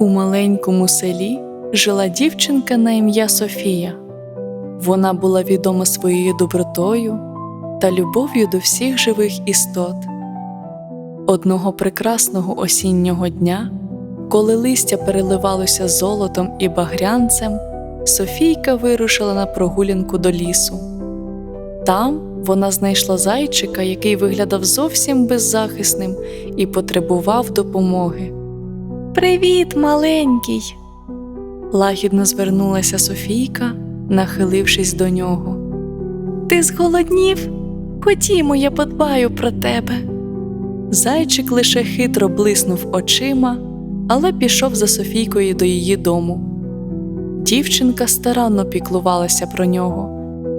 У маленькому селі жила дівчинка на ім'я Софія. Вона була відома своєю добротою та любов'ю до всіх живих істот. Одного прекрасного осіннього дня, коли листя переливалося золотом і багрянцем, Софійка вирушила на прогулянку до лісу. Там вона знайшла зайчика, який виглядав зовсім беззахисним і потребував допомоги. Привіт, маленький. лагідно звернулася Софійка, нахилившись до нього. Ти зголоднів? Ходімо, я подбаю про тебе. Зайчик лише хитро блиснув очима, але пішов за Софійкою до її дому. Дівчинка старанно піклувалася про нього,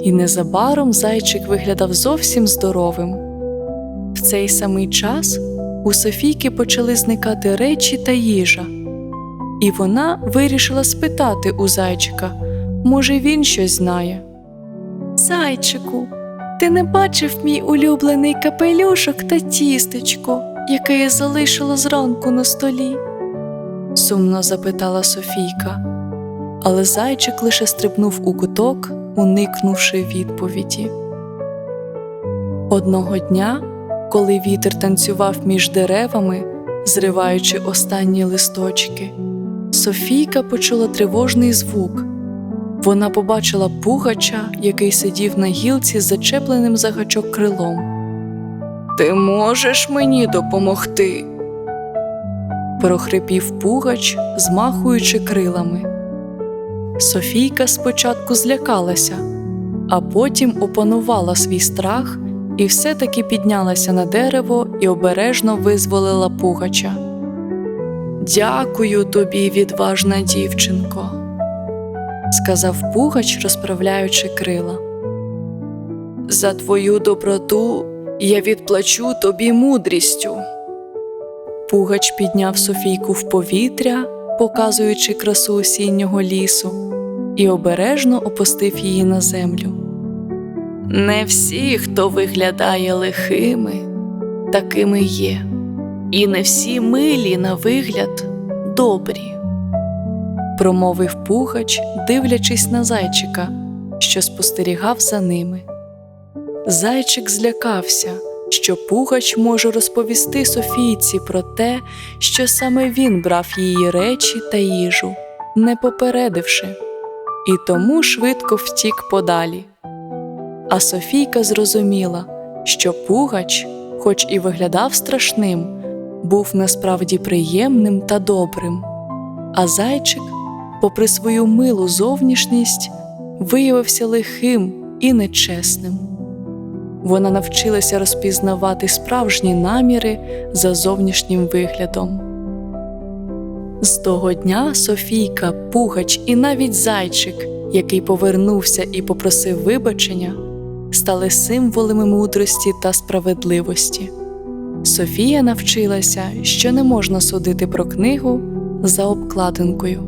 і незабаром зайчик виглядав зовсім здоровим. В цей самий час у Софійки почали зникати речі та їжа, і вона вирішила спитати у зайчика, може, він щось знає. Зайчику, ти не бачив мій улюблений капелюшок та тістечко, яке я залишила зранку на столі? сумно запитала Софійка, але зайчик лише стрибнув у куток, уникнувши відповіді. Одного дня, коли вітер танцював між деревами, зриваючи останні листочки, Софійка почула тривожний звук. Вона побачила пугача, який сидів на гілці з зачепленим за гачок крилом. Ти можеш мені допомогти? прохрипів пугач, змахуючи крилами. Софійка спочатку злякалася, а потім опанувала свій страх і все-таки піднялася на дерево і обережно визволила пугача. Дякую тобі, відважна дівчинко, сказав пугач, розправляючи крила. За твою доброту я відплачу тобі мудрістю. Пугач підняв Софійку в повітря, показуючи красу осіннього лісу, і обережно опустив її на землю. Не всі, хто виглядає лихими, такими є, і не всі милі на вигляд добрі, промовив пугач, дивлячись на зайчика, що спостерігав за ними. Зайчик злякався, що пугач може розповісти Софійці про те, що саме він брав її речі та їжу, не попередивши, і тому швидко втік подалі. А Софійка зрозуміла, що пугач, хоч і виглядав страшним, був насправді приємним та добрим, а зайчик, попри свою милу зовнішність, виявився лихим і нечесним. Вона навчилася розпізнавати справжні наміри за зовнішнім виглядом. З того дня Софійка, Пугач і навіть зайчик, який повернувся і попросив вибачення, стали символами мудрості та справедливості. Софія навчилася, що не можна судити про книгу за обкладинкою,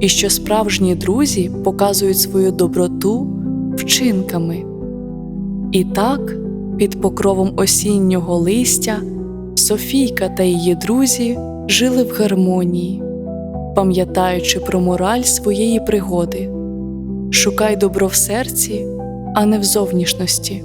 і що справжні друзі показують свою доброту вчинками. І так, під покровом осіннього листя, Софійка та її друзі жили в гармонії, пам'ятаючи про мораль своєї пригоди. Шукай добро в серці, а не в зовнішності.